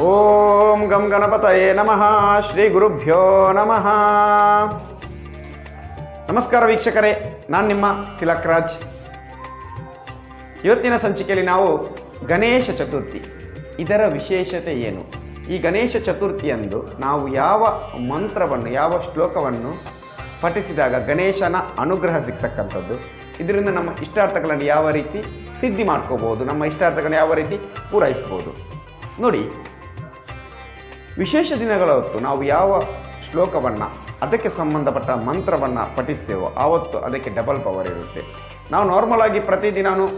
ಓಂ ಗಂ ಗಣಪತಯೇ ನಮಃ, ಶ್ರೀ ಗುರುಭ್ಯೋ ನಮಃ. ನಮಸ್ಕಾರ ವೀಕ್ಷಕರೇ, ನಾನು ನಿಮ್ಮ ತಿಲಕ್ ರಾಜ್. ಇವತ್ತಿನ ಸಂಚಿಕೆಯಲ್ಲಿ ನಾವು ಗಣೇಶ ಚತುರ್ಥಿ. ಇದರ ವಿಶೇಷತೆ ಏನು? ಈ ಗಣೇಶ ಚತುರ್ಥಿಯಂದು ನಾವು ಯಾವ ಮಂತ್ರವನ್ನು, ಯಾವ ಶ್ಲೋಕವನ್ನು ಪಠಿಸಿದಾಗ ಗಣೇಶನ ಅನುಗ್ರಹ ಸಿಗ್ತಕ್ಕಂಥದ್ದು? ಇದರಿಂದ ನಮ್ಮ ಇಷ್ಟಾರ್ಥಗಳನ್ನು ಯಾವ ರೀತಿ ಸಿದ್ಧಿ ಮಾಡ್ಕೋಬೋದು ನಮ್ಮ ಇಷ್ಟಾರ್ಥಗಳನ್ನು ಯಾವ ರೀತಿ ಪೂರೈಸ್ಬೋದು? ನೋಡಿ, ವಿಶೇಷ ದಿನಗಳ ಹೊತ್ತು ನಾವು ಯಾವ ಶ್ಲೋಕವನ್ನು, ಅದಕ್ಕೆ ಸಂಬಂಧಪಟ್ಟ ಮಂತ್ರವನ್ನು ಪಠಿಸ್ತೇವೋ, ಆವತ್ತು ಅದಕ್ಕೆ ಡಬಲ್ ಪವರ್ ಇರುತ್ತೆ. ನಾವು ನಾರ್ಮಲಾಗಿ ಪ್ರತಿದಿನವೂ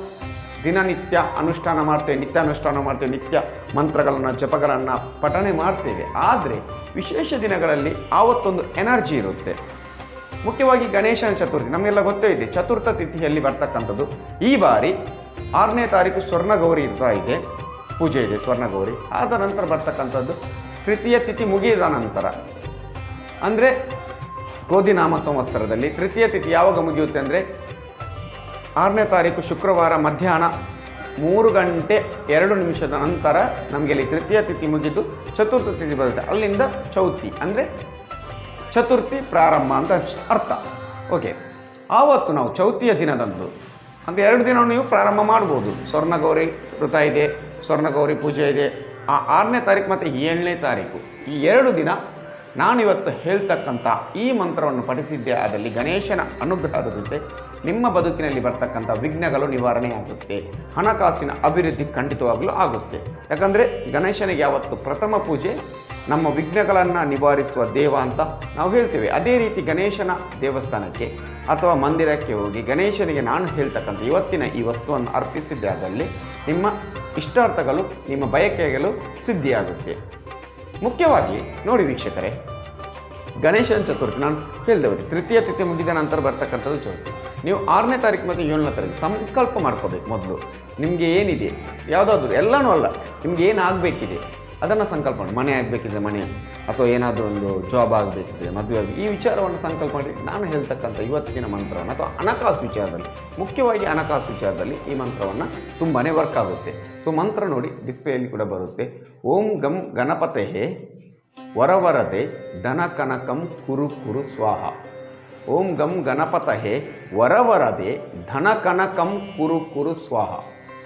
ದಿನನಿತ್ಯ ಅನುಷ್ಠಾನ ಮಾಡ್ತೇವೆ ನಿತ್ಯ ಅನುಷ್ಠಾನ ಮಾಡ್ತೇವೆ, ನಿತ್ಯ ಮಂತ್ರಗಳನ್ನು, ಜಪಗಳನ್ನು ಪಠನೆ ಮಾಡ್ತೇವೆ. ಆದರೆ, ವಿಶೇಷ ದಿನಗಳಲ್ಲಿ ಆವತ್ತೊಂದು ಎನರ್ಜಿ ಇರುತ್ತೆ. ಮುಖ್ಯವಾಗಿ ಗಣೇಶನ ಚತುರ್ಥಿ, ನಮಗೆಲ್ಲ ಗೊತ್ತೇ ಇದೆ, ಚತುರ್ಥ ತಿಥಿಯಲ್ಲಿ ಬರ್ತಕ್ಕಂಥದ್ದು ಈ ಬಾರಿ ಆರನೇ ತಾರೀಕು ಸ್ವರ್ಣಗೌರಿ ಇರ್ತಾ ಇದೆ. ಪೂಜೆ ಇದೆ, ಸ್ವರ್ಣಗೌರಿ. ಆದ ನಂತರ ಬರ್ತಕ್ಕಂಥದ್ದು ತೃತೀಯ ತಿಥಿ ಮುಗಿದ ನಂತರ. ಅಂದರೆ ಗೋಧಿನಾಮ ಸಂವತ್ಸರದಲ್ಲಿ ತೃತೀಯ ತಿಥಿ ಯಾವಾಗ ಮುಗಿಯುತ್ತೆ ಅಂದರೆ ಆರನೇ ತಾರೀಕು ಶುಕ್ರವಾರ ಮಧ್ಯಾಹ್ನ ಮೂರು ಗಂಟೆ ಎರಡು ನಿಮಿಷದ ನಂತರ ನಮಗೆ ಇಲ್ಲಿ ತೃತೀಯ ತಿಥಿ ಮುಗಿದು ಚತುರ್ಥ ತಿಥಿ ಬರುತ್ತೆ. ಅಲ್ಲಿಂದ ಚೌತಿ ಅಂದರೆ ಚತುರ್ಥಿ ಪ್ರಾರಂಭ ಅಂತ ಅರ್ಥ. ಓಕೆ, ಆವತ್ತು ನಾವು ಚೌತಿಯ ದಿನದಂದು ಅಂದರೆ ಎರಡು ದಿನ ನೀವು ಪ್ರಾರಂಭ ಮಾಡ್ಬೋದು. ಸ್ವರ್ಣಗೌರಿ ವೃತ ಇದೆ, ಸ್ವರ್ಣಗೌರಿ ಪೂಜೆ ಇದೆ. ಆ ಆರನೇ ತಾರೀಕು ಮತ್ತು ಏಳನೇ ತಾರೀಕು. ಈ ಎರಡು ದಿನ ನಾನಿವತ್ತು ಹೇಳ್ತಕ್ಕಂಥ ಈ ಮಂತ್ರವನ್ನು ಪಠಿಸಿದ್ದೆ. ಆದಲ್ಲಿ ಗಣೇಶನ ಅನುಗ್ರಹದ ಜೊತೆ ನಿಮ್ಮ ಬದುಕಿನಲ್ಲಿ ಬರ್ತಕ್ಕಂಥ ವಿಘ್ನಗಳು ನಿವಾರಣೆಯಾಗುತ್ತೆ. ಹಣಕಾಸಿನ ಅಭಿವೃದ್ಧಿ ಖಂಡಿತವಾಗಲೂ ಆಗುತ್ತೆ. ಯಾಕಂದರೆ ಗಣೇಶನಿಗೆ ಯಾವತ್ತು ಪ್ರಥಮ ಪೂಜೆ ನಮ್ಮ ವಿಘ್ನಗಳನ್ನು ನಿವಾರಿಸುವ ದೇವ ಅಂತ ನಾವು ಹೇಳ್ತೇವೆ. ಅದೇ ರೀತಿ ಗಣೇಶನ ದೇವಸ್ಥಾನಕ್ಕೆ ಅಥವಾ ಮಂದಿರಕ್ಕೆ ಹೋಗಿ ಗಣೇಶನಿಗೆ ನಾನು ಹೇಳ್ತಕ್ಕಂಥ ಇವತ್ತಿನ ಈ ವಸ್ತುವನ್ನು ಅರ್ಪಿಸಿದ್ದೆ ಆದಲ್ಲಿ ನಿಮ್ಮ ಇಷ್ಟಾರ್ಥಗಳು, ನಿಮ್ಮ ಬಯಕೆಗಳು ಸಿದ್ಧಿಯಾಗುತ್ತೆ. ಮುಖ್ಯವಾಗಿ ನೋಡಿ ವೀಕ್ಷಕರೇ, ಗಣೇಶನ ಚತುರ್ಥಿ ನಾನು ಹೇಳಿದವರು, ತೃತೀಯ ತಿಥಿ ಮುಗಿದ ನಂತರ ಬರ್ತಕ್ಕಂಥದ್ದು ಚತುರ್ಥಿ. ನೀವು ಆರನೇ ತಾರೀಕು ಮತ್ತು ಏಳನೇ ತಾರೀಕು ಸಂಕಲ್ಪ ಮಾಡ್ಕೋಬೇಕು ಮೊದಲು. ನಿಮಗೆ ಏನಿದೆ? ಯಾವುದಾದ್ರೂ, ಎಲ್ಲನೂ ಅಲ್ಲ. ನಿಮ್ಗೆ ಏನು ಆಗಬೇಕಿದೆ ಅದನ್ನು ಸಂಕಲ್ಪ ಮನೆ ಆಗಬೇಕಿದೆ ಮನೆ, ಅಥವಾ ಏನಾದರೂ ಒಂದು ಜಾಬ್ ಆಗಬೇಕಿದೆ ಮದುವೆ ಆಗಿ ಈ ವಿಚಾರವನ್ನು ಸಂಕಲ್ಪ ಮಾಡಿ ನಾನು ಹೇಳ್ತಕ್ಕಂಥ ಇವತ್ತಿನ ಮಂತ್ರವನ್ನು ಅಥವಾ ಹಣಕಾಸು ವಿಚಾರದಲ್ಲಿ, ಮುಖ್ಯವಾಗಿ ಹಣಕಾಸು ವಿಚಾರದಲ್ಲಿ ಈ ಮಂತ್ರವನ್ನು ತುಂಬಾ ವರ್ಕ್ ಆಗುತ್ತೆ. ಸೊ ಮಂತ್ರ ನೋಡಿ ಡಿಸ್ಪ್ಲೇಯಲ್ಲಿ ಕೂಡ ಬರುತ್ತೆ. ಓಂ ಗಂ ಗಣಪತೆಹೇ ವರವರದೆ ಧನ ಕನಕಂ ಕುರು ಕುರು ಸ್ವಾಹ. ಓಂ ಗಂ ಗಣಪತಹೇ ವರವರದೆ ಧನ ಕನಕಂ ಕುರು ಕುರು ಸ್ವಾಹ.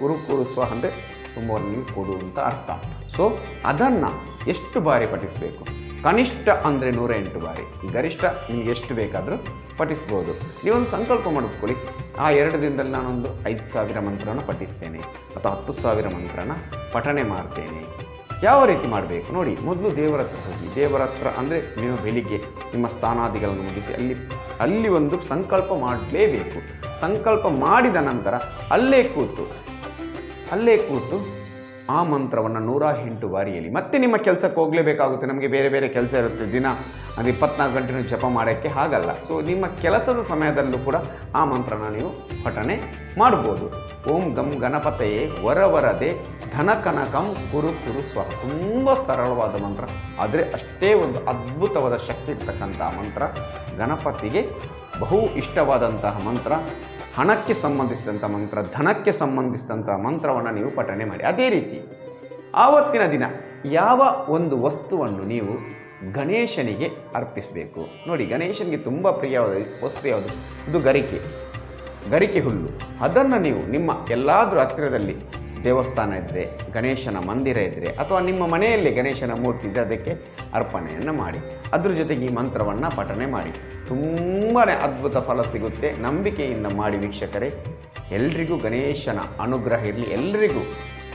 ಕುರು ಕುರು ಸ್ವಾಹ ಅಂದರೆ ತುಂಬ ನೀವು ಕೊಡು ಅಂತ ಅರ್ಥ. ಸೊ ಅದನ್ನು ಎಷ್ಟು ಬಾರಿ ಪಠಿಸಬೇಕು? ಕನಿಷ್ಠ ಅಂದರೆ ನೂರ ಎಂಟು ಬಾರಿ. ಗರಿಷ್ಠ ನಿಮಗೆ ಎಷ್ಟು ಬೇಕಾದರೂ ಪಠಿಸ್ಬೋದು. ನೀವೊಂದು ಸಂಕಲ್ಪ ಮಾಡಿಕೊಳ್ಳಿ. ಆ ಎರಡು ದಿನದಲ್ಲಿ ನಾನೊಂದು ಐದು ಸಾವಿರ ಮಂತ್ರನ ಪಠಿಸ್ತೇನೆ ಅಥವಾ ಹತ್ತು ಸಾವಿರ ಮಂತ್ರನ ಪಠನೆ ಮಾಡ್ತೇನೆ. ಯಾವ ರೀತಿ ಮಾಡಬೇಕು ನೋಡಿ, ಮೊದಲು ದೇವರ ಹತ್ರ ಹೋಗಿ. ದೇವರ ಹತ್ರ ಅಂದರೆ ನೀವು ಬೆಳಿಗ್ಗೆ ನಿಮ್ಮ ಸ್ಥಾನಾದಿಗಳನ್ನು ಮುಗಿಸಿ ಅಲ್ಲಿ ಅಲ್ಲಿ ಒಂದು ಸಂಕಲ್ಪ ಮಾಡಲೇಬೇಕು. ಸಂಕಲ್ಪ ಮಾಡಿದ ನಂತರ ಅಲ್ಲೇ ಕೂತು ಅಲ್ಲೇ ಕೂತು ಆ ಮಂತ್ರವನ್ನು ನೂರ ಎಂಟು ಬಾರಿ ಹೇಳಿ ಮತ್ತೆ ನಿಮ್ಮ ಕೆಲಸಕ್ಕೆ ಹೋಗಲೇಬೇಕಾಗುತ್ತೆ. ನಮಗೆ ಬೇರೆ ಬೇರೆ ಕೆಲಸ ಇರುತ್ತೆ. ದಿನ ಅದು ಇಪ್ಪತ್ನಾಲ್ಕು ಗಂಟೆನೂ ಜಪ ಮಾಡೋಕ್ಕೆ ಆಗಲ್ಲ ಸೊ ನಿಮ್ಮ ಕೆಲಸದ ಸಮಯದಲ್ಲೂ ಕೂಡ ಆ ಮಂತ್ರನ ನೀವು ಪಠನೆ ಮಾಡ್ಬೋದು. ಓಂ ಗಂ ಗಣಪತಯೇ ವರವರದೆ ಧನಕನಕಂ ಕುರು ಸ್ವ ತುಂಬ ಸರಳವಾದ ಮಂತ್ರ. ಆದರೆ ಅಷ್ಟೇ ಒಂದು ಅದ್ಭುತವಾದ ಶಕ್ತಿ ಇರ್ತಕ್ಕಂಥ ಮಂತ್ರ. ಗಣಪತಿಗೆ ಬಹು ಇಷ್ಟವಾದಂತಹ ಮಂತ್ರ. ಹಣಕ್ಕೆ ಸಂಬಂಧಿಸಿದಂಥ ಮಂತ್ರ, ಧನಕ್ಕೆ ಸಂಬಂಧಿಸಿದಂಥ ಮಂತ್ರವನ್ನು ನೀವು ಪಠನೆ ಮಾಡಿ. ಅದೇ ರೀತಿ ಆವತ್ತಿನ ದಿನ ಯಾವ ಒಂದು ವಸ್ತುವನ್ನು ನೀವು ಗಣೇಶನಿಗೆ ಅರ್ಪಿಸಬೇಕು? ನೋಡಿ, ಗಣೇಶನಿಗೆ ತುಂಬ ಪ್ರಿಯವಾದ ವಸ್ತು ಯಾವುದು? ಇದು ಗರಿಕೆ. ಗರಿಕೆ ಹುಲ್ಲು. ಅದನ್ನು ನೀವು ನಿಮ್ಮ ಎಲ್ಲಾದರೂ ಹತ್ತಿರದಲ್ಲಿ ದೇವಸ್ಥಾನ ಇದ್ದರೆ ಗಣೇಶನ ಮಂದಿರ ಇದ್ದರೆ ಅಥವಾ ನಿಮ್ಮ ಮನೆಯಲ್ಲಿ ಗಣೇಶನ ಮೂರ್ತಿ ಇದ್ದರೆ ಅದಕ್ಕೆ ಅರ್ಪಣೆಯನ್ನು ಮಾಡಿ. ಅದ್ರ ಜೊತೆಗೆ ಈ ಮಂತ್ರವನ್ನು ಪಠನೆ ಮಾಡಿ. ತುಂಬಾ ಅದ್ಭುತ ಫಲ ಸಿಗುತ್ತೆ. ನಂಬಿಕೆಯಿಂದ ಮಾಡಿ ವೀಕ್ಷಕರೇ. ಎಲ್ರಿಗೂ ಗಣೇಶನ ಅನುಗ್ರಹ ಇರಲಿ. ಎಲ್ರಿಗೂ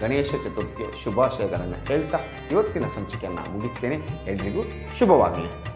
ಗಣೇಶ ಚತುರ್ಥಿಯ ಶುಭಾಶಯಗಳನ್ನು ಹೇಳ್ತಾ ಇವತ್ತಿನ ಸಂಚಿಕೆಯನ್ನು ಮುಗಿಸ್ತೇನೆ. ಎಲ್ರಿಗೂ ಶುಭವಾಗಲಿ.